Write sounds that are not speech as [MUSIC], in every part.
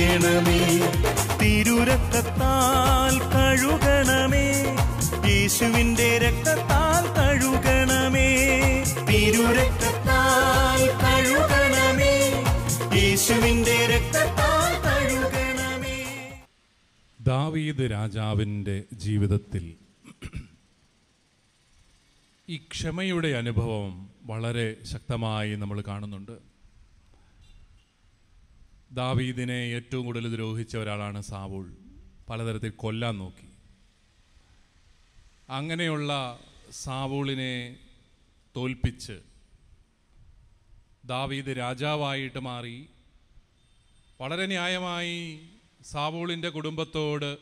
വിശുദ്ധീകരിക്കണമേ തിരുരക്തത്താൽ കഴുകണമേ. യേശുവിന്റെ രക്തത്താൽ കഴുകണമേ. തിരുരക്തത്താൽ കഴുകണമേ. യേശുവിന്റെ രക്തത്താൽ കഴുകണമേ. ദാവീദ് രാജാവിന്റെ ജീവിതത്തിൽ ഈ ക്ഷമയുടെ അനുഭവം വളരെ ശക്തമായി നമ്മൾ കാണുന്നുണ്ട്. ദാവീദിനെ ഏറ്റവും കൂടുതൽ ദ്രോഹിച്ച ഒരാളാണ് സാവൂൾ. പലതരത്തിൽ കൊല്ലാൻ നോക്കി. അങ്ങനെയുള്ള സാവൂളിനെ തോൽപ്പിച്ച് ദാവീദ് രാജാവായിട്ട് മാറി. വളരെ ന്യായമായി സാവൂളിന്റെ കുടുംബത്തോട്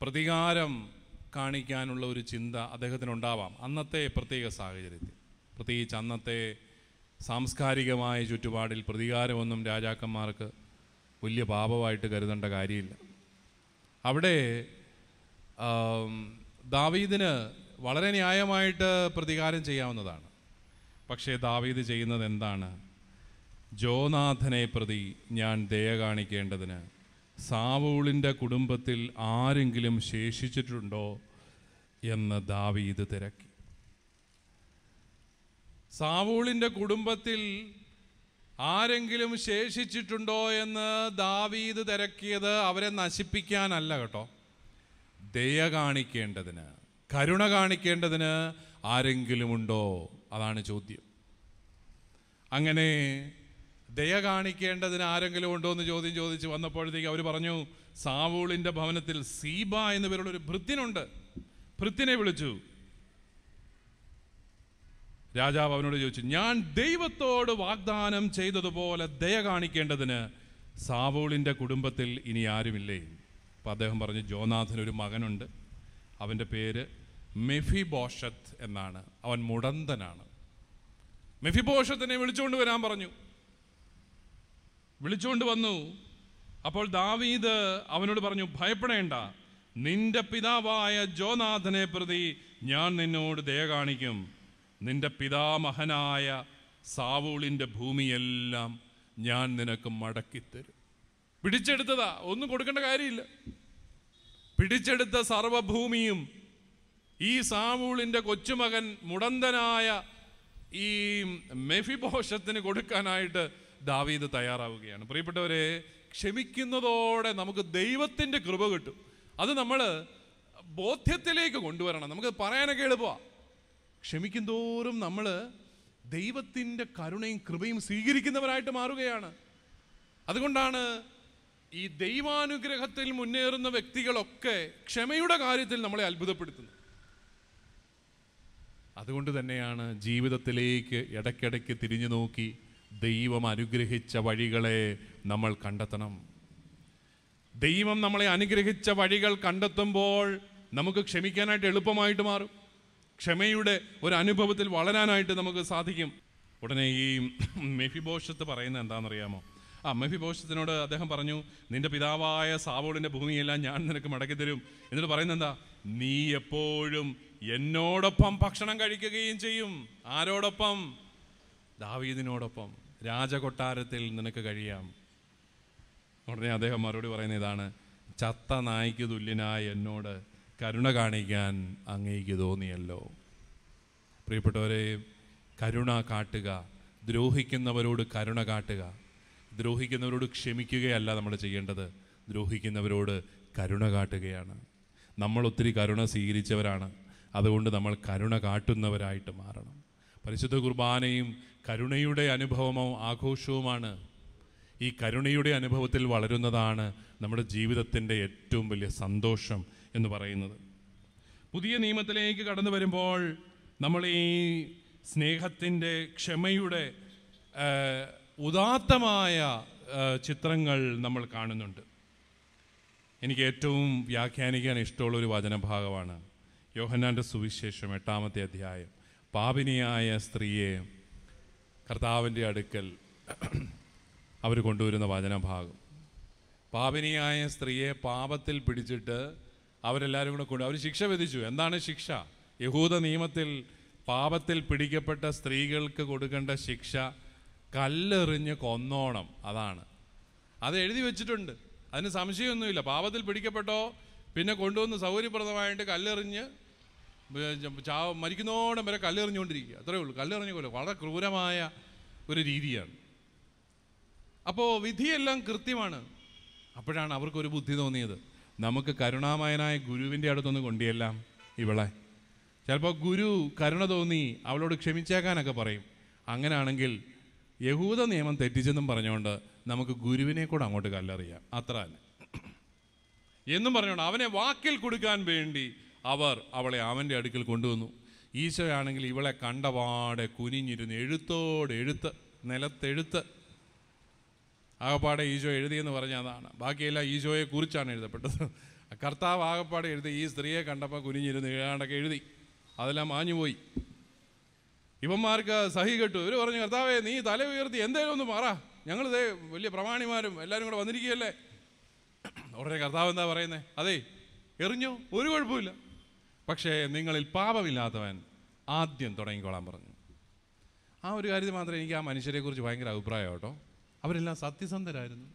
പ്രതികാരം കാണിക്കാനുള്ള ഒരു ചിന്ത അദ്ദേഹത്തിനുണ്ടാവാം. അന്നത്തെ പ്രത്യേക സാഹചര്യത്തിൽ. പ്രത്യേകിച്ച് അന്നത്തെ സാംസ്കാരികമായ ചുറ്റുപാടിൽ പ്രതികാരമൊന്നും രാജാക്കന്മാർക്ക് വലിയ പാപമായിട്ട് കരുതേണ്ട കാര്യമില്ല. അവിടെ ദാവീദിന് വളരെ ന്യായമായിട്ട് പ്രതികാരം ചെയ്യാവുന്നതാണ്. പക്ഷേ ദാവീദ് ചെയ്യുന്നത് എന്താണ്? ജോനാഥനെ പ്രതി ഞാൻ ദയ കാണിക്കേണ്ടതിന് സാവൂളിന്റെ കുടുംബത്തിൽ ആരെങ്കിലും ശേഷിച്ചിട്ടുണ്ടോ എന്ന് ദാവീദ് തിരക്കി. സാവൂളിന്റെ കുടുംബത്തിൽ ആരെങ്കിലും ശേഷിച്ചിട്ടുണ്ടോ എന്ന് ദാവീദ് തിരക്കിയത് അവരെ നശിപ്പിക്കാനല്ല കേട്ടോ. ദയ കാണിക്കേണ്ടതിന് കരുണ കാണിക്കേണ്ടതിന് ആരെങ്കിലും ഉണ്ടോ? അതാണ് ചോദ്യം. അങ്ങനെ ദയ കാണിക്കേണ്ടതിന് ആരെങ്കിലും ഉണ്ടോ എന്ന് ചോദ്യം ചോദിച്ച് വന്നപ്പോഴത്തേക്ക് അവർ പറഞ്ഞു സാവൂളിന്റെ ഭവനത്തിൽ സീബ എന്ന പേരുള്ള ഒരു ഭൃത്യനുണ്ട്. ഭൃത്യനെ വിളിച്ചു. രാജാവ് അവനോട് ചോദിച്ചു ഞാൻ ദൈവത്തോട് വാഗ്ദാനം ചെയ്തതുപോലെ ദയ കാണിക്കേണ്ടതിന് സാവൂളിന്റെ കുടുംബത്തിൽ ഇനി ആരുമില്ലേ? അപ്പം അദ്ദേഹം പറഞ്ഞു ജോനാഥന് ഒരു മകനുണ്ട്. അവന്റെ പേര് മെഫി ബോഷത്ത് എന്നാണ്. അവൻ മുടന്തനാണ്. മെഫി ബോഷത്തിനെ വിളിച്ചുകൊണ്ട് വരാൻ പറഞ്ഞു. വിളിച്ചുകൊണ്ട് വന്നു. അപ്പോൾ ദാവീദ് അവനോട് പറഞ്ഞു ഭയപ്പെടേണ്ട. നിന്റെ പിതാവായ ജോനാഥനെ പ്രതി ഞാൻ നിന്നോട് ദയ കാണിക്കും. നിന്റെ പിതാമഹനായ സാവൂളിന്റെ ഭൂമിയെല്ലാം ഞാൻ നിനക്ക് മടക്കിത്തരും. പിടിച്ചെടുത്തതാ ഒന്നും കൊടുക്കേണ്ട കാര്യമില്ല. പിടിച്ചെടുത്ത സർവഭൂമിയും ഈ സാവൂളിന്റെ കൊച്ചുമകൻ മുടന്തനായ ഈ മെഫിബോഷത്തിന് കൊടുക്കാനായിട്ട് ദാവീദ് തയ്യാറാവുകയാണ്. പ്രിയപ്പെട്ടവരെ ക്ഷമിക്കുന്നതോടെ നമുക്ക് ദൈവത്തിന്റെ കൃപ കിട്ടും. അത് നമ്മൾ ബോധ്യത്തിലേക്ക് കൊണ്ടുവരണം. നമുക്ക് പറയാനൊക്കെ എളുപ്പമാണ് ക്ഷമിക്കും തോറും നമ്മൾ ദൈവത്തിന്റെ കരുണയും കൃപയും സ്വീകരിക്കുന്നവരായിട്ട് മാറുകയാണ്. അതുകൊണ്ടാണ് ഈ ദൈവാനുഗ്രഹത്തിൽ മുന്നേറുന്ന വ്യക്തികളൊക്കെ ക്ഷമയുടെ കാര്യത്തിൽ നമ്മളെ അത്ഭുതപ്പെടുത്തുന്നത്. അതുകൊണ്ട് തന്നെയാണ് ജീവിതത്തിലേക്ക് ഇടയ്ക്കിടയ്ക്ക് തിരിഞ്ഞു നോക്കി ദൈവം അനുഗ്രഹിച്ച വഴികളെ നമ്മൾ കണ്ടെത്തണം. ദൈവം നമ്മളെ അനുഗ്രഹിച്ച വഴികൾ കണ്ടെത്തുമ്പോൾ നമുക്ക് ക്ഷമിക്കാനായിട്ട് എളുപ്പമായിട്ട് മാറും. ക്ഷമയുടെ ഒരു അനുഭവത്തിൽ വളരാനായിട്ട് നമുക്ക് സാധിക്കും. ഉടനെ ഈ [CLEARS THROAT] മെഫിബോഷത്ത് പറയുന്നത് എന്താണെന്നറിയാമോ? ആ മെഫിബോഷത്തിനോട് അദ്ദേഹം പറഞ്ഞു നിന്റെ പിതാവായ സാവോളിന്റെ ഭൂമിയെല്ലാം ഞാൻ നിനക്ക് മടക്കി തരും. എന്നിട്ട് പറയുന്നത് എന്താ? നീ എപ്പോഴും എന്നോടൊപ്പം ഭക്ഷണം കഴിക്കുകയും ചെയ്യും. ആരോടൊപ്പം? ദാവീദിനോടൊപ്പം. രാജകൊട്ടാരത്തിൽ നിനക്ക് കഴിയാം. ഉടനെ അദ്ദേഹം മറുപടി പറയുന്ന ഇതാണ് ചത്ത നായ്ക്ക് തുല്യനായ എന്നോട് കരുണ കാണിക്കാൻ അങ്ങേക്ക് തോന്നിയല്ലോ. പ്രിയപ്പെട്ടവരെ കരുണ കാട്ടുക ദ്രോഹിക്കുന്നവരോട് കരുണ കാട്ടുക. ദ്രോഹിക്കുന്നവരോട് ക്ഷമിക്കുകയല്ല നമ്മൾ ചെയ്യേണ്ടത്. ദ്രോഹിക്കുന്നവരോട് കരുണ കാട്ടുകയാണ്. നമ്മൾ ഒത്തിരി കരുണ സ്വീകരിച്ചവരാണ്. അതുകൊണ്ട് നമ്മൾ കരുണ കാട്ടുന്നവരായിട്ട് മാറണം. പരിശുദ്ധ കുർബാനയും കരുണയുടെ അനുഭവമോ ആഘോഷവുമാണ്. ഈ കരുണയുടെ അനുഭവത്തിൽ വളരുന്നതാണ് നമ്മുടെ ജീവിതത്തിന്റെ ഏറ്റവും വലിയ സന്തോഷം എന്ന് പറയുന്നത്. പുതിയ നിയമത്തിലേക്ക് കടന്നു വരുമ്പോൾ നമ്മൾ ഈ സ്നേഹത്തിന്റെ ക്ഷമയുടെ ഉദാത്തമായ ചിത്രങ്ങൾ നമ്മൾ കാണുന്നുണ്ട്. എനിക്ക് ഏറ്റവും വ്യാഖ്യാനിക്കാൻ ഇഷ്ടമുള്ള ഒരു വചനഭാഗമാണ് യോഹന്നാന്റെ സുവിശേഷം എട്ടാമത്തെ അധ്യായം. പാപിനിയായ സ്ത്രീയെ കർത്താവിന്റെ അടുക്കൽ അവർ കൊണ്ടുവരുന്ന വചനഭാഗം. പാപിനിയായ സ്ത്രീയെ പാപത്തിൽ പിടിച്ചിട്ട് അവരെല്ലാവരും കൂടെ കൊണ്ട് അവർ ശിക്ഷ വിധിച്ചു. എന്താണ് ശിക്ഷ? യഹൂദ നിയമത്തിൽ പാപത്തിൽ പിടിക്കപ്പെട്ട സ്ത്രീകൾക്ക് കൊടുക്കേണ്ട ശിക്ഷ കല്ലെറിഞ്ഞ് കൊന്നോണം. അതാണ്. അത് എഴുതി വെച്ചിട്ടുണ്ട്. അതിന് സംശയമൊന്നുമില്ല. പാപത്തിൽ പിടിക്കപ്പെട്ടോ പിന്നെ കൊണ്ടുവന്ന് സൗകര്യപ്രദമായിട്ട് കല്ലെറിഞ്ഞ് ചാവ മരിക്കുന്നോടം വരെ കല്ലെറിഞ്ഞുകൊണ്ടിരിക്കുക. അത്രേ ഉള്ളൂ. കല്ലെറിഞ്ഞ കൊല്ലും വളരെ ക്രൂരമായ ഒരു രീതിയാണ്. അപ്പോൾ വിധിയെല്ലാം കൃത്യമാണ്. അപ്പോഴാണ് അവർക്കൊരു ബുദ്ധി തോന്നിയത്. നമുക്ക് കരുണാമയനായ ഗുരുവിന്റെ അടുത്തൊന്ന് കൊണ്ടിയെല്ലാം ഇവളെ. ചിലപ്പോൾ ഗുരു കരുണ തോന്നി അവളോട് ക്ഷമിച്ചേക്കാനൊക്കെ പറയും. അങ്ങനെയാണെങ്കിൽ യഹൂദ നിയമം തെറ്റിച്ചെന്നും പറഞ്ഞുകൊണ്ട് നമുക്ക് ഗുരുവിനെ കൂടെ അങ്ങോട്ട് കല്ലെറിയാം. അത്ര തന്നെ. എന്നും പറഞ്ഞുകൊണ്ട് അവനെ വാക്കിൽ കൊടുക്കാൻ വേണ്ടി അവർ അവളെ അവന്റെ അടുക്കൽ കൊണ്ടുവന്നു. ഈശോയാണെങ്കിൽ ഇവളെ കണ്ടപാടെ കുനിഞ്ഞിരുന്ന് എഴുത്തോടെ എഴുത്ത് നിലത്തെഴുത്ത് ആകപ്പാടെ ഈശോ എഴുതിയെന്ന് പറഞ്ഞ അതാണ്. ബാക്കിയെല്ലാം ഈശോയെ കുറിച്ചാണ് എഴുതപ്പെട്ടത്. കർത്താവ് ആകപ്പാടെ എഴുതി ഈ സ്ത്രീയെ കണ്ടപ്പോൾ കുനിഞ്ഞിരുന്ന് ഏതാണ്ടൊക്കെ എഴുതി. അതെല്ലാം മാഞ്ഞുപോയി. ഇവന്മാർക്ക് സഹി കെട്ടു. ഇവർ പറഞ്ഞു കർത്താവേ നീ തല ഉയർത്തി എന്തേലും ഒന്ന് മാറാ. ഞങ്ങളിതേ വലിയ പ്രമാണിമാരും എല്ലാവരും കൂടെ വന്നിരിക്കുകയല്ലേ? ഉടനെ കർത്താവ് എന്താ പറയുന്നത് അതെ എറിഞ്ഞോ. ഒരു കുഴപ്പമില്ല പക്ഷേ നിങ്ങളിൽ പാപമില്ലാത്തവൻ ആദ്യം തുടങ്ങിക്കോളാൻ പറഞ്ഞു. ആ ഒരു കാര്യത്തിൽ മാത്രമേ എനിക്ക് ആ മനുഷ്യരെക്കുറിച്ച് ഭയങ്കര അഭിപ്രായം കേട്ടോ. അവരെല്ലാം സത്യസന്ധരായിരുന്നു.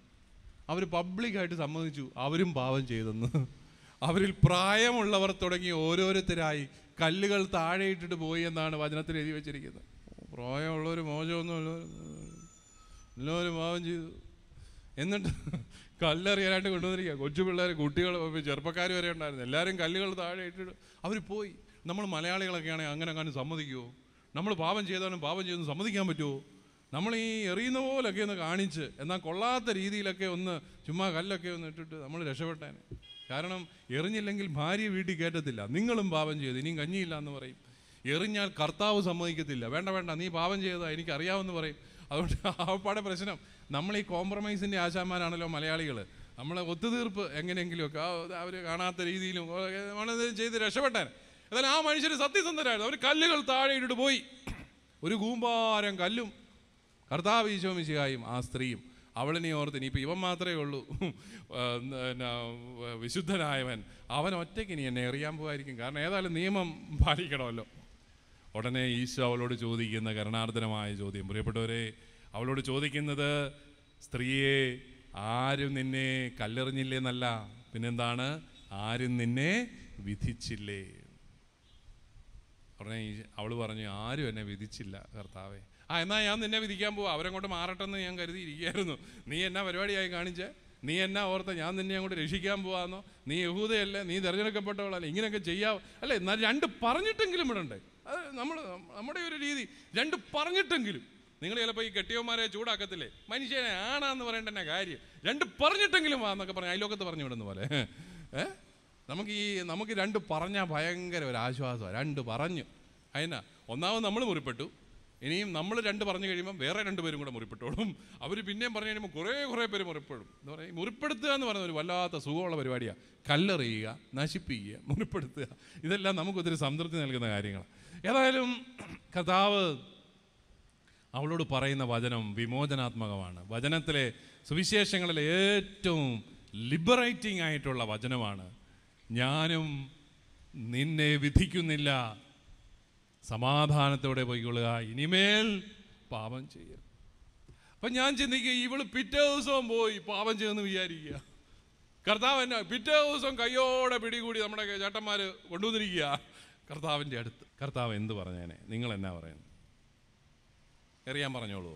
അവർ പബ്ലിക്കായിട്ട് സമ്മതിച്ചു. അവരും പാപം ചെയ്തെന്ന്. അവരിൽ പ്രായമുള്ളവർ തുടങ്ങി ഓരോരുത്തരായി കല്ലുകൾ താഴെ ഇട്ടിട്ട് പോയി എന്നാണ് വചനത്തിൽ എഴുതി വെച്ചിരിക്കുന്നത്. പ്രായമുള്ളവർ മോചമൊന്നും എല്ലാവരും പാപം ചെയ്തു. എന്നിട്ട് കല്ലെറിയാനായിട്ട് കൊണ്ടുവന്നിരിക്കുക. കൊച്ചു പിള്ളേർ കുട്ടികൾ ചെറുപ്പക്കാർ വരെ ഉണ്ടായിരുന്നു. എല്ലാവരും കല്ലുകൾ താഴെ ഇട്ടിട്ട് അവർ പോയി. നമ്മൾ മലയാളികളൊക്കെ ആണെങ്കിൽ അങ്ങനെ അങ്ങനെ സമ്മതിക്കുമോ നമ്മൾ പാപം ചെയ്താലും പാപം ചെയ്തെന്ന് സമ്മതിക്കാൻ പറ്റുമോ നമ്മൾ ഈ എറിയുന്ന പോലൊക്കെ ഒന്ന് കാണിച്ച് എന്നാൽ കൊള്ളാത്ത രീതിയിലൊക്കെ ഒന്ന് ചുമ്മാ കല്ലൊക്കെ ഒന്ന് ഇട്ടിട്ട് നമ്മൾ രക്ഷപ്പെട്ടേനെ. കാരണം എറിഞ്ഞില്ലെങ്കിൽ ഭാര്യ വീട്ടിൽ കയറ്റത്തില്ല. നിങ്ങളും പാപം ചെയ്തു. ഇനിയും കഞ്ഞിയില്ല എന്ന് പറയും. എറിഞ്ഞാൽ കർത്താവ് സമ്മതിക്കത്തില്ല. വേണ്ട വേണ്ട നീ പാപം ചെയ്തതാ എനിക്കറിയാമെന്ന് പറയും. അതുകൊണ്ട് ആപ്പാടെ പ്രശ്നം. നമ്മൾ ഈ കോംപ്രമൈസിന്റെ ആശാന്മാരാണല്ലോ മലയാളികൾ നമ്മൾ ഒത്തുതീർപ്പ് എങ്ങനെയെങ്കിലുമൊക്കെ അവർ കാണാത്ത രീതിയിലും ചെയ്ത് രക്ഷപ്പെട്ടാൻ എന്നാൽ ആ മനുഷ്യർ സത്യസന്ധരായിരുന്നു. അവർ കല്ലുകൾ താഴെ ഇട്ടിട്ട് പോയി. ഒരു കൂമ്പാരം കല്ലും കർത്താവ് ഈശോമിശിഹായും ആ സ്ത്രീയും. അവളിനെ ഓർത്ത് ഇനിയിപ്പോൾ ഇവൻ മാത്രമേ ഉള്ളൂ. വിശുദ്ധനായവൻ. അവൻ ഒറ്റയ്ക്ക് ഇനി എന്നെ എറിയാൻ പോകായിരിക്കും കാരണം ഏതായാലും നിയമം പാലിക്കണമല്ലോ. ഉടനെ ഈശോ അവളോട് ചോദിക്കുന്ന കരുണാർദ്ദനമായ ചോദ്യം. പ്രിയപ്പെട്ടവരെ അവളോട് ചോദിക്കുന്നത് സ്ത്രീയെ ആരും നിന്നെ കല്ലെറിഞ്ഞില്ലേന്നല്ല. പിന്നെന്താണ്? ആരും നിന്നെ വിധിച്ചില്ലേ? ഉടനെ അവൾ പറഞ്ഞു ആരും എന്നെ വിധിച്ചില്ല കർത്താവേ. ആ എന്നാൽ ഞാൻ നിന്നെ വിധിക്കാൻ പോവാ. അവരങ്ങോട്ട് മാറട്ടെന്ന് ഞാൻ കരുതി കരുതിയിരിക്കുകയായിരുന്നു. നീ എന്നാ പരിപാടിയായി കാണിച്ചേ? നീ എന്നാ ഓർത്ത? ഞാൻ നിന്നെ അങ്ങോട്ട് രക്ഷിക്കാൻ പോവാന്നോ? നീ യഹൂദയല്ലേ? നീ തിരഞ്ഞെടുക്കപ്പെട്ടവളല്ലേ? ഇങ്ങനെയൊക്കെ ചെയ്യാവോ? അല്ലേ എന്നാൽ രണ്ട് പറഞ്ഞിട്ടെങ്കിലും ഇടണ്ടേ? അത് നമ്മൾ നമ്മുടെ ഒരു രീതി. രണ്ട് പറഞ്ഞിട്ടെങ്കിലും. നിങ്ങൾ ചിലപ്പോൾ ഈ കെട്ടിയവന്മാരെ ചൂടാക്കത്തില്ലേ? മനുഷ്യനെ ആണാന്ന് പറയേണ്ട തന്നെ കാര്യം. രണ്ട് പറഞ്ഞിട്ടെങ്കിലും വാ എന്നൊക്കെ പറഞ്ഞു അയലോക്കത്ത് പറഞ്ഞു വിടുന്ന പോലെ. ഏ? നമുക്ക് ഈ നമുക്ക് രണ്ട് പറഞ്ഞാൽ ഭയങ്കര ഒരു ആശ്വാസമാണ് രണ്ട് പറഞ്ഞു. അതിനാ ഒന്നാമത് നമ്മൾ മുറിപ്പെട്ടു. ഇനിയും നമ്മൾ രണ്ട് പറഞ്ഞു കഴിയുമ്പോൾ വേറെ രണ്ട് പേരും കൂടെ മുറിപ്പെട്ടോളും അവർ പിന്നെയും പറഞ്ഞു കഴിയുമ്പോൾ കുറേ കുറേ പേര് മുറിപ്പെടും. എന്ന് പറയും മുറിപ്പെടുത്തുക എന്ന് പറയുന്ന ഒരു വല്ലാത്ത സുഖമുള്ള പരിപാടിയാണ് കല്ലെറിയുക നശിപ്പിക്കുക മുറിപ്പെടുത്തുക. ഇതെല്ലാം നമുക്കൊത്തിരി സംതൃപ്തി നൽകുന്ന കാര്യങ്ങളാണ് ഏതായാലും കഥാവ് അവളോട് പറയുന്ന വചനം വിമോചനാത്മകമാണ്. വചനത്തിലെ സുവിശേഷങ്ങളിലെ ഏറ്റവും ലിബറേറ്റിംഗ് ആയിട്ടുള്ള വചനമാണ് ഞാനും നിന്നെ വിധിക്കുന്നില്ല സമാധാനത്തോടെ പോയിക്കൊള്ളുക. ഇനിമേൽ പാപം ചെയ്യരുത്. അപ്പം ഞാൻ ചിന്തിക്കുക ഇവൾ പിറ്റേ ദിവസവും പോയി പാപം ചെയ്യുമെന്ന് വിചാരിക്കുക. കർത്താവ് എന്നെ പിറ്റേ ദിവസം കയ്യോടെ പിടികൂടി നമ്മുടെ ചേട്ടന്മാർ കൊണ്ടുവന്നിരിക്കുക. കർത്താവിന്റെ അടുത്ത്. കർത്താവ് എന്ത് പറഞ്ഞേനെ? നിങ്ങൾ എന്നാ പറയുന്നു എറിയാൻ പറഞ്ഞോളൂ.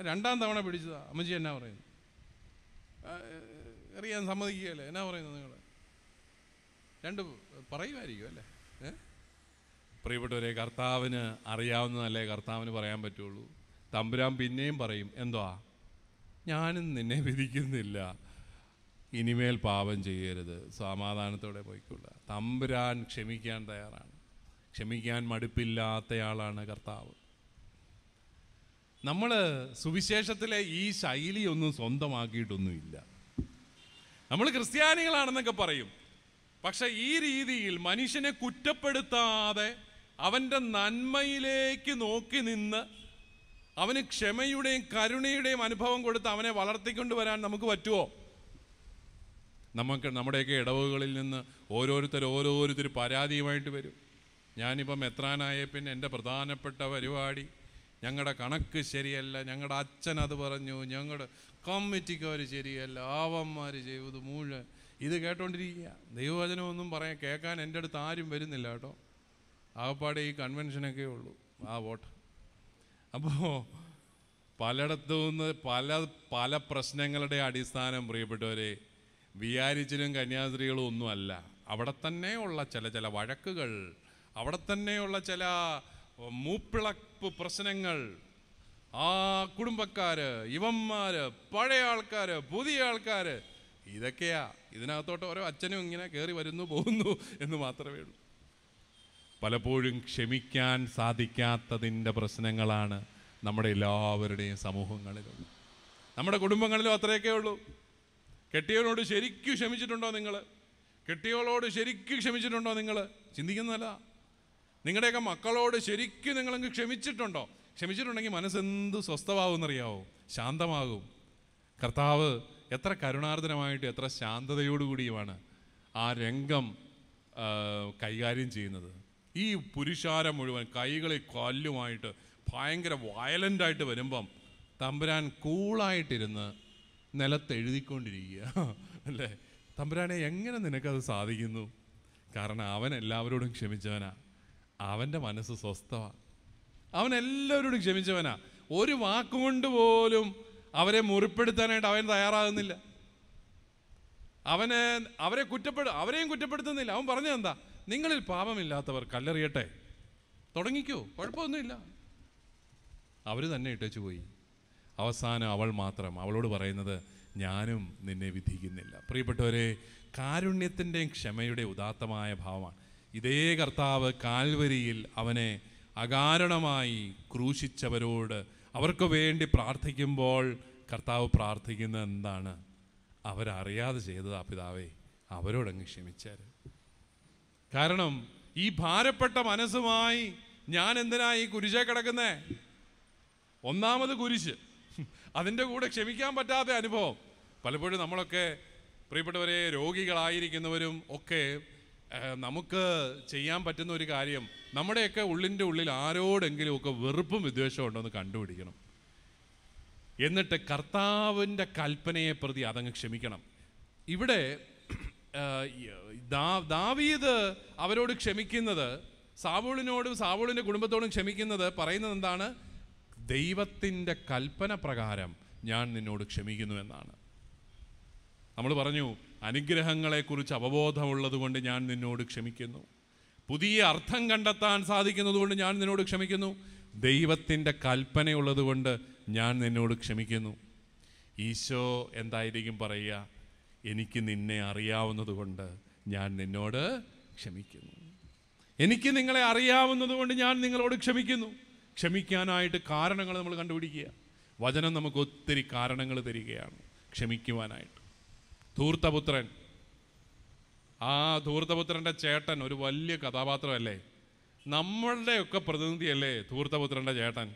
രണ്ടാം തവണ പിടിച്ചതാ. അമ്മച്ചി എന്നാ പറയുന്നു എറിയാൻ സമ്മതിക്കുകയല്ലേ? എന്നാ പറയുന്നു നിങ്ങൾ രണ്ട് പറയുമായിരിക്കും അല്ലേ? ഏ? പ്രിയപ്പെട്ടവരെ കർത്താവിന് അറിയാവുന്നതല്ലേ കർത്താവിന് പറയാൻ പറ്റുള്ളൂ? തമ്പുരാൻ പിന്നെയും പറയും എന്തുവാ? ഞാനും നിന്നെ വിധിക്കുന്നില്ല. ഇനിമേൽ പാപം ചെയ്യരുത്. സമാധാനത്തോടെ പോയിക്കൊള്ളുക. തമ്പുരാൻ ക്ഷമിക്കാൻ തയ്യാറാണ്. ക്ഷമിക്കാൻ മടുപ്പില്ലാത്തയാളാണ് കർത്താവ്. നമ്മൾ സുവിശേഷത്തിലെ ഈ ശൈലിയൊന്നും സ്വന്തമാക്കിയിട്ടൊന്നുമില്ല. നമ്മൾ ക്രിസ്ത്യാനികളാണെന്നൊക്കെ പറയും. പക്ഷെ ഈ രീതിയിൽ മനുഷ്യനെ കുറ്റപ്പെടുത്താതെ അവന്റെ നന്മയിലേക്ക് നോക്കി നിന്ന് അവന് ക്ഷമയുടെയും കരുണയുടെയും അനുഭവം കൊടുത്ത് അവനെ വളർത്തിക്കൊണ്ട് വരാൻ നമുക്ക് പറ്റുമോ നമുക്ക് നമ്മുടെയൊക്കെ ഇടവുകളിൽ നിന്ന് ഓരോരുത്തർ ഓരോരുത്തർ പരാതിയുമായിട്ട് വരും. ഞാനിപ്പം എത്രാനായ പിന്നെ എന്റെ പ്രധാനപ്പെട്ട പരിപാടി. ഞങ്ങളുടെ കണക്ക് ശരിയല്ല. ഞങ്ങളുടെ അച്ഛൻ അത് പറഞ്ഞു. ഞങ്ങളുടെ കമ്മിറ്റിക്കാർ ശരിയല്ല. ആവന്മാർ ചെയ്തത് മുഴുവൻ. ഇത് കേട്ടോണ്ടിരിക്കുക. ദൈവവചനമൊന്നും പറയാൻ കേൾക്കാൻ എന്റെ അടുത്ത് ആരും വരുന്നില്ല കേട്ടോ. ആകപ്പാടെ ഈ കൺവെൻഷനൊക്കെ ഉള്ളൂ. ആ വോട്ട്. അപ്പോൾ പലയിടത്തു നിന്ന് പല പല പ്രശ്നങ്ങളുടെ അടിസ്ഥാനം പ്രിയപ്പെട്ടവരെ വിയാരിച്ചിലും കന്യാസ്ത്രീകളും ഒന്നുമല്ല. അവിടെ തന്നെയുള്ള ചില ചില വഴക്കുകൾ അവിടെ തന്നെയുള്ള ചില മൂപ്പിളപ്പ് പ്രശ്നങ്ങൾ. ആ കുടുംബക്കാര് ഇവന്മാര് പഴയ ആൾക്കാര് പുതിയ ആൾക്കാര് ഇതൊക്കെയാ. ഇതിനകത്തോട്ട് ഓരോ അച്ഛനും ഇങ്ങനെ കയറി വരുന്നു പോകുന്നു എന്ന് മാത്രമേ ഉള്ളൂ. പലപ്പോഴും ക്ഷമിക്കാൻ സാധിക്കാത്തതിന്റെ പ്രശ്നങ്ങളാണ് നമ്മുടെ എല്ലാവരുടെയും സമൂഹങ്ങളിലുള്ളത് നമ്മുടെ കുടുംബങ്ങളിലും അത്രയൊക്കെ ഉള്ളൂ. കെട്ടിയവനോട് ശരിക്കും ക്ഷമിച്ചിട്ടുണ്ടോ നിങ്ങൾ കെട്ടിയവളോട് ശരിക്കും ക്ഷമിച്ചിട്ടുണ്ടോ നിങ്ങൾ ചിന്തിക്കുന്നതല്ല. നിങ്ങളുടെയൊക്കെ മക്കളോട് ശരിക്കും നിങ്ങളങ്ങ് ക്ഷമിച്ചിട്ടുണ്ടോ? ക്ഷമിച്ചിട്ടുണ്ടെങ്കിൽ മനസ്സെന്ത് സ്വസ്ഥമാവുമെന്നറിയാവോ? ശാന്തമാകും. കർത്താവ് എത്ര കരുണാർദ്രമായിട്ട് എത്ര ശാന്തതയോടുകൂടിയുമാണ് ആ രംഗം കൈകാര്യം ചെയ്യുന്നത്. ഈ പുരുഷാരം മുഴുവൻ കൈകളിൽ കല്ലുമായിട്ട് ഭയങ്കര വയലന്റായിട്ട് വരുമ്പം തമ്പുരാൻ കൂളായിട്ടിരുന്ന് നിലത്ത് എഴുതിക്കൊണ്ടിരിക്കുക [LAUGHS] അല്ലേ? തമ്പുരാനെ എങ്ങനെ നിനക്കത് സാധിക്കുന്നു? കാരണം അവൻ എല്ലാവരോടും ക്ഷമിച്ചവനാ. അവന്റെ മനസ്സ് സ്വസ്ഥമാണ് അവൻ എല്ലാവരോടും ക്ഷമിച്ചവനാ. ഒരു വാക്കുകൊണ്ട് പോലും അവരെ മുറിപ്പെടുത്താനായിട്ട് അവൻ തയ്യാറാകുന്നില്ല. അവന് അവരെ കുറ്റപ്പെടു അവരെയും കുറ്റപ്പെടുത്തുന്നില്ല. അവൻ പറഞ്ഞത് എന്താ? നിങ്ങളിൽ പാപമില്ലാത്തവർ കല്ലെറിയട്ടെ. തുടങ്ങിക്കോ. കുഴപ്പമൊന്നുമില്ല. അവർ തന്നെ ഇട്ടേച്ചു പോയി. അവസാനം അവൾ മാത്രം അവളോട് പറയുന്നത് ഞാനും നിന്നെ വിധിക്കുന്നില്ല. പ്രിയപ്പെട്ടവരെ കാരുണ്യത്തിന്റെയും ക്ഷമയുടെ ഉദാത്തമായ ഭാവമാണ്. ഇതേ കർത്താവ് കാൽവരിയിൽ അവനെ അകാരണമായി ക്രൂശിച്ചവരോട് അവർക്ക് വേണ്ടി പ്രാർത്ഥിക്കുമ്പോൾ കർത്താവ് പ്രാർത്ഥിക്കുന്നത് എന്താണ്? അവരറിയാതെ ചെയ്തതാ പിതാവേ. അവരോടങ്ങ് ക്ഷമിച്ചാര്. കാരണം ഈ ഭാരപ്പെട്ട മനസ്സുമായി ഞാൻ എന്തിനാ ഈ കുരിശേ കിടക്കുന്നേ? ഒന്നാമത് കുരിശ്. അതിന്റെ കൂടെ ക്ഷമിക്കാൻ പറ്റാത്ത അനുഭവം. പലപ്പോഴും നമ്മളൊക്കെ പ്രിയപ്പെട്ടവരെ രോഗികളായിരിക്കുന്നവരും ഒക്കെ നമുക്ക് ചെയ്യാൻ പറ്റുന്ന ഒരു കാര്യം നമ്മുടെയൊക്കെ ഉള്ളിന്റെ ഉള്ളിൽ ആരോടെങ്കിലും ഒക്കെ വെറുപ്പും വിദ്വേഷവും ഉണ്ടോ എന്ന് കണ്ടുപിടിക്കണം. എന്നിട്ട് കർത്താവിന്റെ കൽപ്പനയെ പ്രതി അതങ്ങ് ക്ഷമിക്കണം. ഇവിടെ ദാവീദ് അവരോട് ക്ഷമിക്കുന്നത് സാവൂളിനോടും സാവൂളിന്റെ കുടുംബത്തോടും ക്ഷമിക്കുന്നത് പറയുന്നത് എന്താണ്? ദൈവത്തിന്റെ കൽപ്പന പ്രകാരം ഞാൻ നിന്നോട് ക്ഷമിക്കുന്നു എന്നാണ്. നമ്മൾ പറഞ്ഞു അനുഗ്രഹങ്ങളെക്കുറിച്ച് അവബോധമുള്ളത് കൊണ്ട് ഞാൻ നിന്നോട് ക്ഷമിക്കുന്നു. പുതിയ അർത്ഥം കണ്ടെത്താൻ സാധിക്കുന്നതുകൊണ്ട് ഞാൻ നിന്നോട് ക്ഷമിക്കുന്നു. ദൈവത്തിന്റെ കൽപ്പനയുള്ളതുകൊണ്ട് ഞാൻ നിന്നോട് ക്ഷമിക്കുന്നു. ഈശോ എന്തായിരിക്കും പറയുക? എനിക്ക് നിന്നെ അറിയാവുന്നതുകൊണ്ട് ഞാൻ നിന്നോട് ക്ഷമിക്കുന്നു. എനിക്ക് നിങ്ങളെ അറിയാവുന്നതുകൊണ്ട് ഞാൻ നിങ്ങളോട് ക്ഷമിക്കുന്നു. ക്ഷമിക്കാനായിട്ട് കാരണങ്ങൾ നമ്മൾ കണ്ടുപിടിക്കുക. വചനം നമുക്ക് ഒത്തിരി കാരണങ്ങൾ തരികയാണ്. ക്ഷമിക്കുവാനായിട്ട്. ധൂർത്തപുത്രൻ. ആ ധൂർത്തപുത്രന്റെ ചേട്ടൻ ഒരു വലിയ കഥാപാത്രമല്ലേ? നമ്മളുടെയൊക്കെ പ്രതിനിധിയല്ലേ ധൂർത്തപുത്രന്റെ ചേട്ടൻ?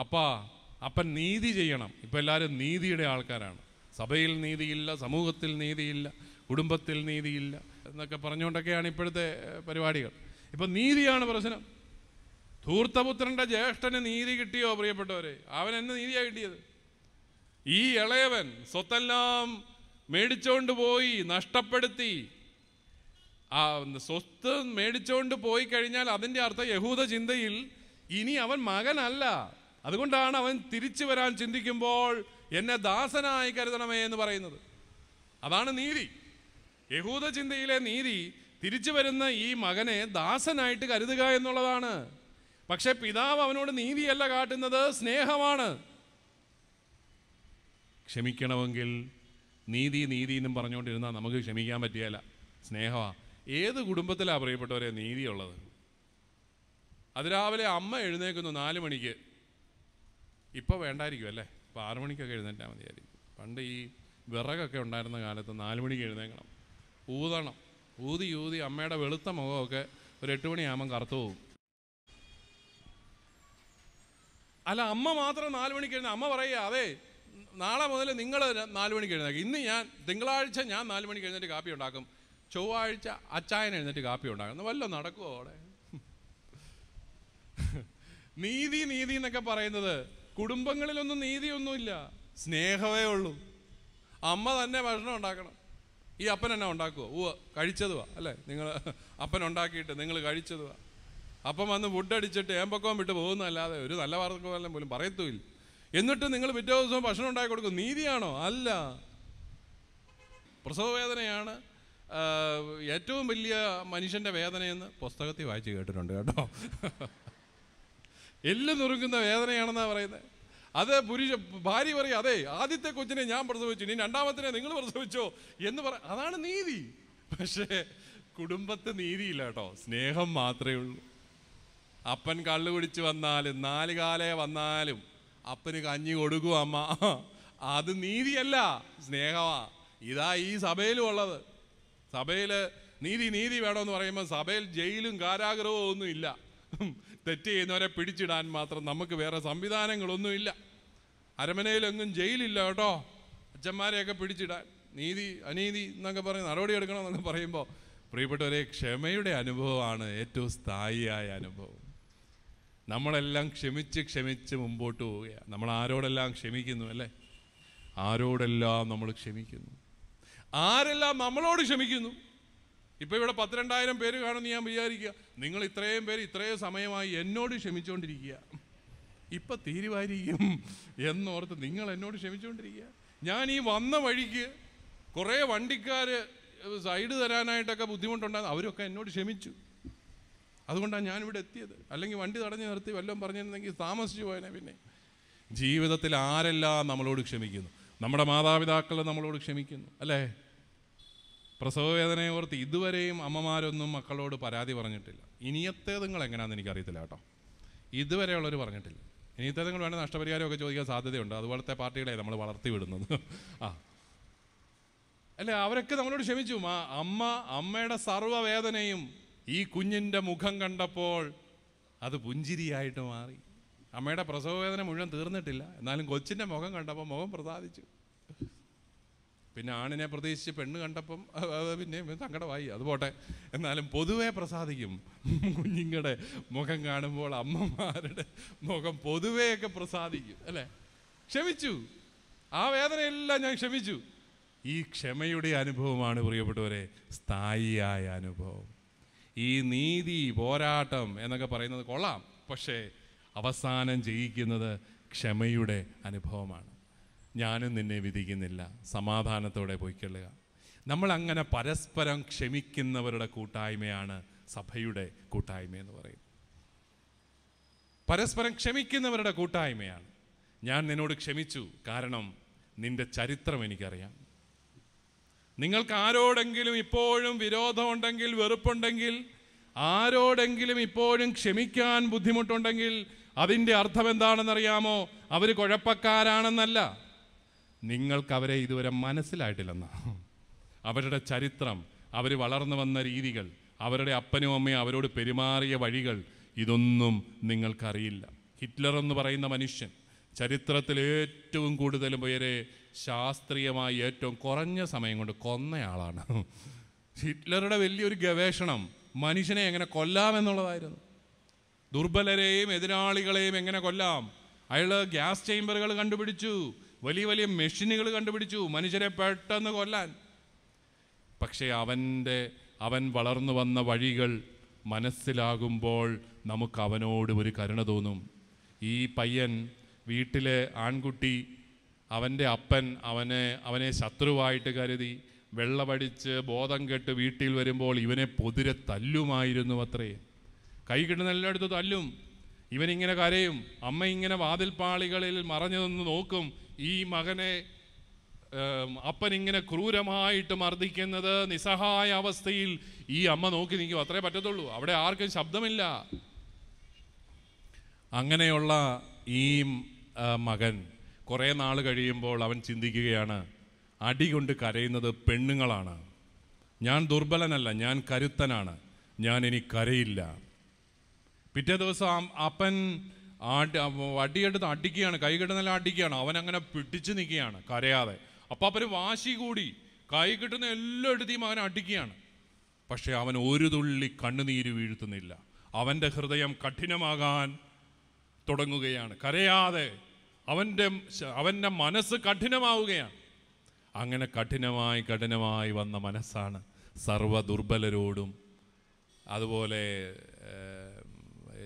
അപ്പാ അപ്പൻ നീതി ചെയ്യണം. ഇപ്പം എല്ലാവരും നീതിയുടെ ആൾക്കാരാണ്. സഭയിൽ നീതിയില്ല സമൂഹത്തിൽ നീതിയില്ല കുടുംബത്തിൽ നീതിയില്ല എന്നൊക്കെ പറഞ്ഞുകൊണ്ടൊക്കെയാണ് ഇപ്പോഴത്തെ പരിപാടികൾ. ഇപ്പം നീതിയാണ് പ്രശ്നം. ധൂർത്തപുത്രന്റെ ജ്യേഷ്ഠന് നീതി കിട്ടിയോ പ്രിയപ്പെട്ടവരെ? അവൻ എന്ന് നീതിയാണ് കിട്ടിയത്? ഈ ഇളയവൻ സ്വത്തെല്ലാം മേടിച്ചുകൊണ്ട് പോയി നഷ്ടപ്പെടുത്തി. ആ സ്വത്ത് മേടിച്ചുകൊണ്ട് പോയി കഴിഞ്ഞാൽ അതിന്റെ അർത്ഥം യഹൂദ ചിന്തയിൽ ഇനി അവൻ മകനല്ല. അതുകൊണ്ടാണ് അവൻ തിരിച്ചു വരാൻ ചിന്തിക്കുമ്പോൾ എന്നെ ദാസനായി കരുതണമേ എന്ന് പറയുന്നത്. അതാണ് നീതി. യഹൂദ ചിന്തയിലെ നീതി തിരിച്ചു വരുന്ന ഈ മകനെ ദാസനായിട്ട് കരുതുക എന്നുള്ളതാണ്. പക്ഷെ പിതാവ് അവനോട് നീതിയല്ല കാട്ടുന്നത് സ്നേഹമാണ്. ക്ഷമിക്കണമെങ്കിൽ നീതി നീതി എന്നും പറഞ്ഞുകൊണ്ടിരുന്നാൽ നമുക്ക് ക്ഷമിക്കാൻ പറ്റിയല്ല സ്നേഹമാണ് ഏത് കുടുംബത്തിലാണ് പ്രിയപ്പെട്ടവരെ നീതിയുള്ളത്? അതിരാവിലെ അമ്മ എഴുന്നേക്കുന്നു നാല് മണിക്ക്. ഇപ്പോൾ വേണ്ടായിരിക്കും അല്ലേ? ഇപ്പോൾ ആറു മണിക്കൊക്കെ എഴുന്നേറ്റാൽ മതിയായിരിക്കും പണ്ട് ഈ വിറകൊക്കെ ഉണ്ടായിരുന്ന കാലത്ത് നാല് മണിക്ക് എഴുന്നേക്കണം ഊതണം. ഊതി ഊതി അമ്മയുടെ വെളുത്ത മുഖമൊക്കെ ഒരു എട്ട് മണിയാകുമ്പം കറുത്തു പോകും. അല്ല അമ്മ മാത്രം നാല് മണിക്ക് എഴുന്ന അമ്മ പറയുക അതെ നാളെ മുതൽ നിങ്ങൾ നാല് മണിക്ക് എഴുന്നേക്കും ഇന്ന് ഞാൻ തിങ്കളാഴ്ച ഞാൻ നാല് മണിക്ക് എഴുന്നേറ്റ് കാപ്പി ഉണ്ടാക്കും. ചൊവ്വാഴ്ച അച്ചായൻ എഴുന്നേറ്റ് കാപ്പി ഉണ്ടാക്കും. വല്ല നടക്കുമോ അവിടെ? [LAUGHS] നീതി നീതി എന്നൊക്കെ പറയുന്നത് കുടുംബങ്ങളിലൊന്നും നീതിയൊന്നുമില്ല. സ്നേഹമേ ഉള്ളൂ. അമ്മ തന്നെ ഭക്ഷണം ഉണ്ടാക്കണം. ഈ അപ്പൻ എന്നെ ഉണ്ടാക്കുമോ ഓ കഴിച്ചതുവാ അല്ലേ? നിങ്ങൾ അപ്പൻ ഉണ്ടാക്കിയിട്ട് നിങ്ങൾ കഴിച്ചതുവാ അപ്പം വന്ന് ഫുഡ് അടിച്ചിട്ട് ഏമ്പക്കവും വിട്ട് പോകുന്നതല്ലാതെ ഒരു നല്ല വാർത്തകളെല്ലാം പോലും പറയത്തുമില്ല. എന്നിട്ട് നിങ്ങൾ പിറ്റേ ദിവസവും ഭക്ഷണം ഉണ്ടാക്കി കൊടുക്കും. നീതിയാണോ? അല്ല. പ്രസവ വേദനയാണ് ഏറ്റവും വലിയ മനുഷ്യന്റെ വേദനയെന്ന് പുസ്തകത്തിൽ വായിച്ച് കേട്ടിട്ടുണ്ട് കേട്ടോ. എല്ല് നുറുക്കുന്ന വേദനയാണെന്നാണ് പറയുന്നത് അത് പുരുഷ ഭാര്യ പറയും അതെ ആദ്യത്തെ കൊച്ചിനെ ഞാൻ പ്രസവിച്ചു ഇനി രണ്ടാമത്തിനെ നിങ്ങൾ പ്രസവിച്ചോ എന്ന് പറ അതാണ് നീതി. പക്ഷേ കുടുംബത്തെ നീതിയില്ല കേട്ടോ. സ്നേഹം മാത്രമേ ഉള്ളൂ. അപ്പൻ കള്ളു കുടിച്ച് വന്നാലും നാല് കാലേ വന്നാലും അപ്പന് കഞ്ഞി കൊടുക്കും അമ്മ. അത് നീതിയല്ല സ്നേഹമാ. ഇതാ ഈ സഭയിലും ഉള്ളത്. സഭയിൽ നീതി നീതി വേണമെന്ന് പറയുമ്പോൾ സഭയിൽ ജയിലും കാരാഗ്രഹവും ഒന്നും ഇല്ല. തെറ്റ് ചെയ്യുന്നവരെ പിടിച്ചിടാൻ മാത്രം നമുക്ക് വേറെ സംവിധാനങ്ങളൊന്നുമില്ല. അരമനയിലെങ്ങും ജയിലില്ല കേട്ടോ. അച്ഛന്മാരെയൊക്കെ പിടിച്ചിടാൻ. നീതി അനീതി എന്നൊക്കെ പറഞ്ഞ് നടപടി എടുക്കണം എന്നൊക്കെ പറയുമ്പോൾ പ്രിയപ്പെട്ടവരെ ക്ഷമയുടെ അനുഭവമാണ് ഏറ്റവും സ്ഥായിയായ അനുഭവം. നമ്മളെല്ലാം ക്ഷമിച്ച് ക്ഷമിച്ച് മുമ്പോട്ട് പോവുകയാണ്. നമ്മൾ ആരോടെല്ലാം ക്ഷമിക്കുന്നു അല്ലേ? ആരോടെല്ലാം നമ്മൾ ക്ഷമിക്കുന്നു? ആരെല്ലാം നമ്മളോട് ക്ഷമിക്കുന്നു? ഇപ്പൊ ഇവിടെ പത്തിരണ്ടായിരം പേര് കാണുമെന്ന് ഞാൻ വിചാരിക്കുക. നിങ്ങൾ ഇത്രയും പേര് ഇത്രയും സമയമായി എന്നോട് ക്ഷമിച്ചുകൊണ്ടിരിക്കുക ഇപ്പൊ തീരുമാനിക്കും എന്നോർത്ത് നിങ്ങൾ എന്നോട് ക്ഷമിച്ചുകൊണ്ടിരിക്കുക ഞാൻ ഈ വന്ന വഴിക്ക് കുറേ വണ്ടിക്കാര് സൈഡ് തരാനായിട്ടൊക്കെ ബുദ്ധിമുട്ടുണ്ടായിരുന്നു അവരൊക്കെ എന്നോട് ക്ഷമിച്ചു. അതുകൊണ്ടാണ് ഞാനിവിടെ എത്തിയത്. അല്ലെങ്കിൽ വണ്ടി തടഞ്ഞു നിർത്തി വല്ലതും പറഞ്ഞിരുന്നെങ്കിൽ താമസിച്ചു പോയനെ പിന്നെ. ജീവിതത്തിൽ ആരെല്ലാം നമ്മളോട് ക്ഷമിക്കുന്നു? നമ്മുടെ മാതാപിതാക്കൾ നമ്മളോട് ക്ഷമിക്കുന്നു. അല്ലേ? പ്രസവവേദനയെ ഓർത്ത് ഇതുവരെയും അമ്മമാരൊന്നും മക്കളോട് പരാതി പറഞ്ഞിട്ടില്ല. ഇനിയത്തേത് നിങ്ങൾ എങ്ങനെയാണെന്ന് എനിക്കറിയത്തില്ല കേട്ടോ. ഇതുവരെയുള്ളവർ പറഞ്ഞിട്ടില്ല. ഇനിയത്തേത് നിങ്ങൾ വേണ്ട നഷ്ടപരിഹാരമൊക്കെ ചോദിക്കാൻ സാധ്യതയുണ്ട്. അതുപോലത്തെ പാർട്ടികളെ നമ്മൾ വളർത്തി വിടുന്നത്. ആ. അല്ലേ അവരൊക്കെ നമ്മളോട് ക്ഷമിച്ചു. ആ അമ്മ അമ്മയുടെ സർവവേദനയും ഈ കുഞ്ഞിന്റെ മുഖം കണ്ടപ്പോൾ അത് പുഞ്ചിരിയായിട്ട് മാറി. അമ്മയുടെ പ്രസവവേദന മുഴുവൻ തീർന്നിട്ടില്ല. എന്നാലും കൊച്ചിന്റെ മുഖം കണ്ടപ്പോൾ മുഖം പ്രസാദിച്ചു. പിന്നെ ആണിനെ പ്രതീക്ഷിച്ച് പെണ്ണ് കണ്ടപ്പം അത് പിന്നെ സങ്കടമായി. അത് പോട്ടെ. എന്നാലും പൊതുവെ പ്രസാദിക്കും. കുഞ്ഞുങ്ങളുടെ മുഖം കാണുമ്പോൾ അമ്മമാരുടെ മുഖം പൊതുവെയൊക്കെ പ്രസാദിക്കും. അല്ലേ? ക്ഷമിച്ചു. ആ വേദനയെല്ലാം ഞാൻ ക്ഷമിച്ചു. ഈ ക്ഷമയുടെ അനുഭവമാണ് പ്രിയപ്പെട്ടവരെ സ്ഥായിയായ അനുഭവം. ഈ നീതി പോരാട്ടം എന്നൊക്കെ പറയുന്നത് കൊള്ളാം. പക്ഷേ അവസാനം ജയിക്കുന്നത് ക്ഷമയുടെ അനുഭവമാണ്. ഞാനും നിന്നെ വിധിക്കുന്നില്ല. സമാധാനത്തോടെ പോയിക്കൊള്ളുക. നമ്മൾ അങ്ങനെ പരസ്പരം ക്ഷമിക്കുന്നവരുടെ കൂട്ടായ്മയാണ് സഭയുടെ കൂട്ടായ്മ എന്ന് പറയും പരസ്പരം ക്ഷമിക്കുന്നവരുടെ കൂട്ടായ്മയാണ്. ഞാൻ നിന്നോട് ക്ഷമിച്ചു കാരണം നിന്റെ ചരിത്രം എനിക്കറിയാം. നിങ്ങൾക്ക് ആരോടെങ്കിലും ഇപ്പോഴും വിരോധമുണ്ടെങ്കിൽ വെറുപ്പുണ്ടെങ്കിൽ ആരോടെങ്കിലും ഇപ്പോഴും ക്ഷമിക്കാൻ ബുദ്ധിമുട്ടുണ്ടെങ്കിൽ അതിന്റെ അർത്ഥം എന്താണെന്നറിയാമോ? അവർ കുഴപ്പക്കാരാണെന്നല്ല. നിങ്ങൾക്ക് അവരെ ഇതുവരെ മനസ്സിലായിട്ടില്ലെന്ന്. അവരുടെ ചരിത്രം അവർ വളർന്നു വന്ന രീതികൾ അവരുടെ അപ്പനും അമ്മയും അവരോട് പെരുമാറിയ വഴികൾ ഇതൊന്നും നിങ്ങൾക്കറിയില്ല. ഹിറ്റ്ലർ എന്ന് പറയുന്ന മനുഷ്യൻ ചരിത്രത്തിൽ ഏറ്റവും കൂടുതൽ പേരെ ശാസ്ത്രീയമായി ഏറ്റവും കുറഞ്ഞ സമയം കൊണ്ട് കൊന്നയാളാണ്. ഹിറ്റ്ലറുടെ വലിയൊരു ഗവേഷണം മനുഷ്യനെ എങ്ങനെ കൊല്ലാമെന്നുള്ളതായിരുന്നു ദുർബലരെയും എതിരാളികളെയും എങ്ങനെ കൊല്ലാം? അയാൾ ഗ്യാസ് ചേമ്പറുകൾ കണ്ടുപിടിച്ചു. വലിയ വലിയ മെഷീനുകൾ കണ്ടുപിടിച്ചു. മനുഷ്യരെ പെട്ടെന്ന് കൊല്ലാൻ. പക്ഷേ അവന്റെ അവൻ വളർന്നു വന്ന വഴികൾ മനസ്സിലാകുമ്പോൾ നമുക്ക് അവനോട് ഒരു കരുണ തോന്നും. ഈ പയ്യൻ വീട്ടിലെ ആൺകുട്ടി അവന്റെ അപ്പൻ അവനെ അവനെ ശത്രുവായിട്ട് കരുതി. വെള്ളമടിച്ച് ബോധം കെട്ട് വീട്ടിൽ വരുമ്പോൾ ഇവനെ പൊതിരെ തല്ലുമായിരുന്നു അത്രേ. കൈ കിട്ടുന്ന എല്ലായിടത്തും തല്ലും. ഇവനിങ്ങനെ കരയും. അമ്മ ഇങ്ങനെ വാതിൽപ്പാളികളിൽ മറഞ്ഞു നിന്ന് നോക്കും. ഈ മകനെ അപ്പൻ ഇങ്ങനെ ക്രൂരമായിട്ട് മർദ്ദിക്കുന്നത് നിസ്സഹായ അവസ്ഥയിൽ ഈ അമ്മ നോക്കി നിൽക്കും. അത്രേ പറ്റത്തുള്ളൂ. അവിടെ ആർക്കും ശബ്ദമില്ല. അങ്ങനെയുള്ള ഈ മകൻ കുറേ നാൾ കഴിയുമ്പോൾ അവൻ ചിന്തിക്കുകയാണ് അടി കൊണ്ട് കരയുന്നത് പെണ്ണുങ്ങളാണ്. ഞാൻ ദുർബലനല്ല ഞാൻ കരുത്തനാണ്. ഞാൻ ഇനി കരയില്ല. പിറ്റേ ദിവസം അപ്പൻ ആടി വടിയെടുത്ത് അടിക്കുകയാണ് കൈ കിട്ടുന്ന അടിക്കുകയാണ്. അവൻ അങ്ങനെ പിടിച്ചു നിൽക്കുകയാണ് കരയാതെ. അപ്പം അവർ വാശി കൂടി കൈ കിട്ടുന്ന എല്ലാം എടുത്തിയും അവൻ അടിക്കുകയാണ്. പക്ഷേ അവൻ ഒരു തുള്ളി കണ്ണുനീര് വീഴ്ത്തുന്നില്ല. അവന്റെ ഹൃദയം കഠിനമാകാൻ തുടങ്ങുകയാണ്. കരയാതെ അവന്റെ അവന്റെ മനസ്സ് കഠിനമാവുകയാണ്. അങ്ങനെ കഠിനമായി കഠിനമായി വന്ന മനസ്സാണ് സർവ ദുർബലരോടും അതുപോലെ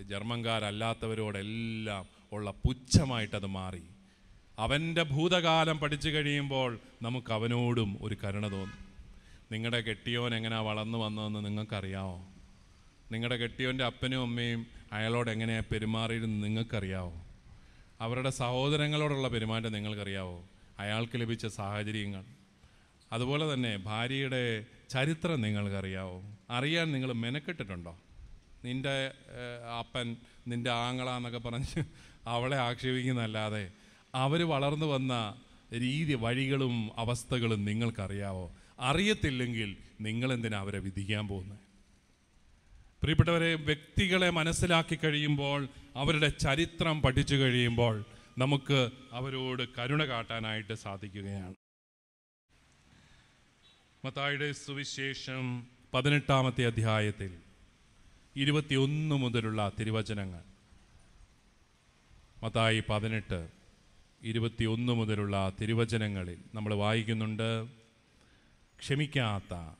ജർമ്മൻകാരല്ലാത്തവരോടെല്ലാം ഉള്ള പുച്ഛമായിട്ടത് മാറി. അവന്റെ ഭൂതകാലം പഠിച്ചു കഴിയുമ്പോൾ നമുക്ക് അവനോടും ഒരു കരുണ തോന്നും. നിങ്ങളുടെ കെട്ടിയോൻ എങ്ങനെ വളർന്നു വന്നതെന്ന് നിങ്ങൾക്കറിയാമോ നിങ്ങളുടെ കെട്ടിയോന്റെ അപ്പനും അമ്മയും അയാളോട് എങ്ങനെയാണ് പെരുമാറിയതെന്ന് നിങ്ങൾക്കറിയാവോ? അവരുടെ സഹോദരങ്ങളോടുള്ള പെരുമാറ്റം നിങ്ങൾക്കറിയാവോ? അയാൾക്ക് ലഭിച്ച സാഹചര്യങ്ങൾ. അതുപോലെ തന്നെ ഭാര്യയുടെ ചരിത്രം നിങ്ങൾക്കറിയാവോ? അറിയാൻ നിങ്ങൾ മെനക്കെട്ടിട്ടുണ്ടോ? നിന്റെ അപ്പൻ നിന്റെ ആങ്ങള എന്നൊക്കെ പറഞ്ഞ് അവളെ ആക്ഷേപിക്കുന്നതല്ലാതെ അവർ വളർന്നു വന്ന രീതി വഴികളും അവസ്ഥകളും നിങ്ങൾക്കറിയാവോ? അറിയത്തില്ലെങ്കിൽ നിങ്ങളെന്തിനാ അവരെ വിധിക്കാൻ പോകുന്നത് പ്രിയപ്പെട്ടവരെ വ്യക്തികളെ മനസ്സിലാക്കി കഴിയുമ്പോൾ അവരുടെ ചരിത്രം പഠിച്ചു കഴിയുമ്പോൾ നമുക്ക് അവരോട് കരുണ കാട്ടാനായിട്ട് സാധിക്കുകയാണ്. മത്തായുടെ സുവിശേഷം പതിനെട്ടാമത്തെ അധ്യായത്തിൽ ഇരുപത്തിയൊന്ന് മുതലുള്ള തിരുവചനങ്ങൾ. മത്തായി പതിനെട്ട് ഇരുപത്തിയൊന്ന് മുതലുള്ള തിരുവചനങ്ങളിൽ നമ്മൾ വായിക്കുന്നുണ്ട് ക്ഷമിക്കാത്ത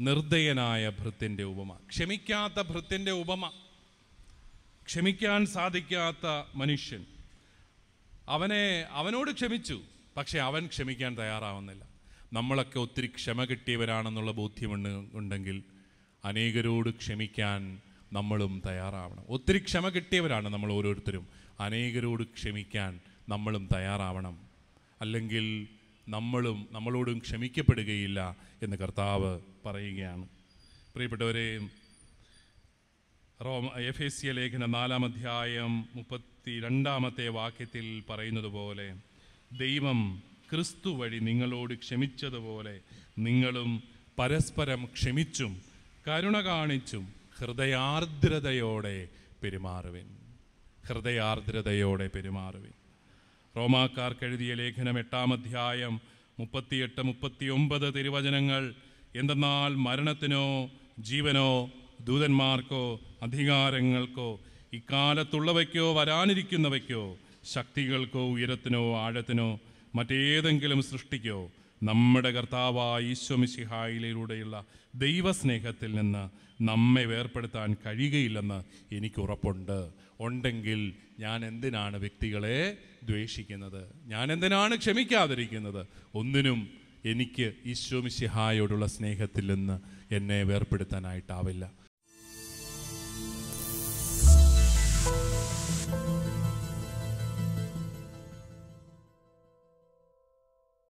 നിർദ്ദയനായ ഭൃത്തിന്റെ ഉപമ. ക്ഷമിക്കാത്ത ഭൃത്തിന്റെ ഉപമ. ക്ഷമിക്കാൻ സാധിക്കാത്ത മനുഷ്യൻ. അവനെ അവനോട് ക്ഷമിച്ചു പക്ഷേ അവൻ ക്ഷമിക്കാൻ തയ്യാറാവുന്നില്ല. നമ്മളൊക്കെ ഒത്തിരി ക്ഷമ കിട്ടിയവരാണെന്നുള്ള ബോധ്യമുണ്ട് ഉണ്ടെങ്കിൽ അനേകരോട് ക്ഷമിക്കാൻ നമ്മളും തയ്യാറാവണം. ഒത്തിരി ക്ഷമ കിട്ടിയവരാണ് നമ്മൾ ഓരോരുത്തരും. അനേകരോട് ക്ഷമിക്കാൻ നമ്മളും തയ്യാറാവണം. അല്ലെങ്കിൽ നമ്മളും നമ്മളോടും ക്ഷമിക്കപ്പെടുകയില്ല എന്ന് കർത്താവ് പറയുകയാണ്. പ്രിയപ്പെട്ടവരെ റോമ എഫ് എസ് സി ലേഖന നാലാം അധ്യായം മുപ്പത്തി രണ്ടാമത്തെ വാക്യത്തിൽ പറയുന്നത് പോലെ ദൈവം ക്രിസ്തു വഴി നിങ്ങളോട് ക്ഷമിച്ചതുപോലെ നിങ്ങളും പരസ്പരം ക്ഷമിച്ചും കരുണ കാണിച്ചും ഹൃദയാർദ്രതയോടെ പെരുമാറുവിൻ. ഹൃദയാർദ്രതയോടെ പെരുമാറുവിൻ. റോമാക്കാർക്ക് എഴുതിയ ലേഖനം എട്ടാം അധ്യായം മുപ്പത്തിയെട്ട് മുപ്പത്തിയൊമ്പത് തിരുവചനങ്ങൾ എന്തെന്നാൽ മരണത്തിനോ ജീവനോ ദൂതന്മാർക്കോ അധികാരങ്ങൾക്കോ ഇക്കാലത്തുള്ളവയ്ക്കോ വരാനിരിക്കുന്നവയ്ക്കോ ശക്തികൾക്കോ ഉയരത്തിനോ ആഴത്തിനോ മറ്റേതെങ്കിലും സൃഷ്ടിക്കോ നമ്മുടെ കർത്താവായ ഈശ്വമിശിഹായിലൂടെയുള്ള ദൈവസ്നേഹത്തിൽ നിന്ന് നമ്മെ വേർപ്പെടുത്താൻ കഴിയുകയില്ലെന്ന് എനിക്ക് ഉറപ്പുണ്ട്. ഉണ്ടെങ്കിൽ ഞാൻ എന്തിനാണ് വ്യക്തികളെ ദ്വേഷിക്കുന്നത്? ഞാൻ എന്തിനാണ് ക്ഷമിക്കാതിരിക്കുന്നത്? ഒന്നിനും എനിക്ക് ഈശ്വമിശിഹായോടുള്ള സ്നേഹത്തിൽ നിന്ന് എന്നെ വേർപ്പെടുത്താനായിട്ടാവില്ല.